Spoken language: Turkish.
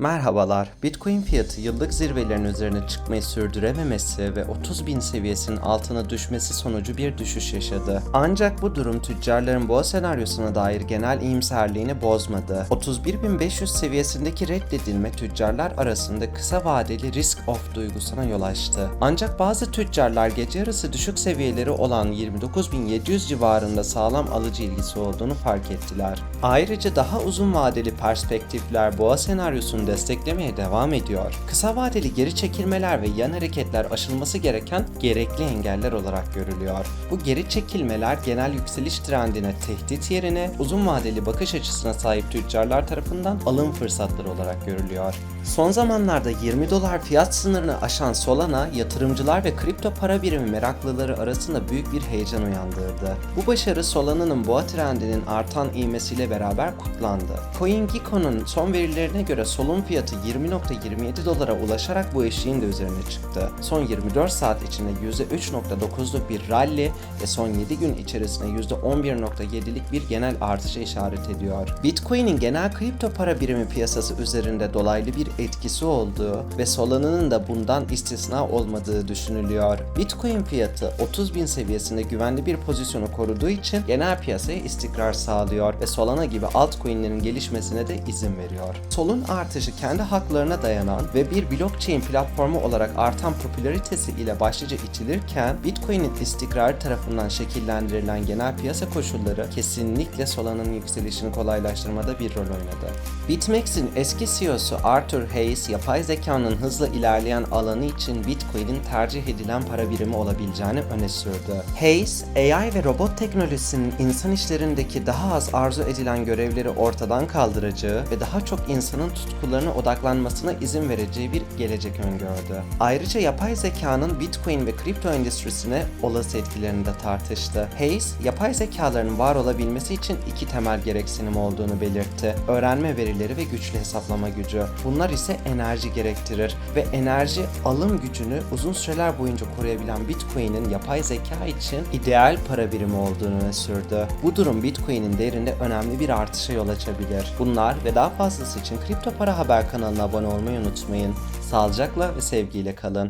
Merhabalar. Bitcoin fiyatı yıllık zirvelerin üzerine çıkmayı sürdürememesi ve 30 bin seviyesinin altına düşmesi sonucu bir düşüş yaşadı. Ancak bu durum tüccarların boğa senaryosuna dair genel iyimserliğini bozmadı. 31.500 seviyesindeki reddedilme tüccarlar arasında kısa vadeli risk off duygusuna yol açtı. Ancak bazı tüccarlar gece yarısı düşük seviyeleri olan 29.700 civarında sağlam alıcı ilgisi olduğunu fark ettiler. Ayrıca daha uzun vadeli perspektifler boğa senaryosunu desteklemeye devam ediyor. Kısa vadeli geri çekilmeler ve yan hareketler aşılması gereken gerekli engeller olarak görülüyor. Bu geri çekilmeler genel yükseliş trendine tehdit yerine uzun vadeli bakış açısına sahip tüccarlar tarafından alım fırsatları olarak görülüyor. Son zamanlarda 20 dolar fiyat sınırını aşan Solana, yatırımcılar ve kripto para birimi meraklıları arasında büyük bir heyecan uyandırdı. Bu başarı Solana'nın boğa trendinin artan ivmesiyle beraber kutlandı. CoinGecko'nun son verilerine göre Sol'un fiyatı 20.27 dolara ulaşarak bu eşiğin de üzerine çıktı. Son 24 saat içinde %3.9'luk bir rally ve son 7 gün içerisinde %11.7'lik bir genel artışa işaret ediyor. Bitcoin'in genel kripto para birimi piyasası üzerinde dolaylı bir etkisi olduğu ve Solana'nın da bundan istisna olmadığı düşünülüyor. Bitcoin fiyatı 30 bin seviyesinde güvenli bir pozisyonu koruduğu için genel piyasaya istikrar sağlıyor ve Solana gibi altcoin'lerin gelişmesine de izin veriyor. Sol'un artışı kendi haklarına dayanan ve bir blockchain platformu olarak artan popülaritesi ile başlıca itilirken Bitcoin'in istikrarı tarafından şekillendirilen genel piyasa koşulları kesinlikle Solana'nın yükselişini kolaylaştırmada bir rol oynadı. BitMEX'in eski CEO'su Arthur Hayes, yapay zekanın hızla ilerleyen alanı için Bitcoin'in tercih edilen para birimi olabileceğini öne sürdü. Hayes, AI ve robot teknolojisinin insan işlerindeki daha az arzu edilen görevleri ortadan kaldıracağı ve daha çok insanın tutkularına odaklanmasına izin vereceği bir gelecek öngördü. Ayrıca yapay zekanın Bitcoin ve kripto endüstrisine olası etkilerini de tartıştı. Hayes, yapay zekaların var olabilmesi için iki temel gereksinim olduğunu belirtti. Öğrenme verileri ve güçlü hesaplama gücü. Bunlar ise enerji gerektirir ve enerji alım gücünü uzun süreler boyunca koruyabilen Bitcoin'in yapay zeka için ideal para birimi olduğunu öne sürdü. Bu durum Bitcoin'in değerinde önemli bir artışa yol açabilir. Bunlar ve daha fazlası için Kripto Para Haber kanalına abone olmayı unutmayın. Sağlıcakla ve sevgiyle kalın.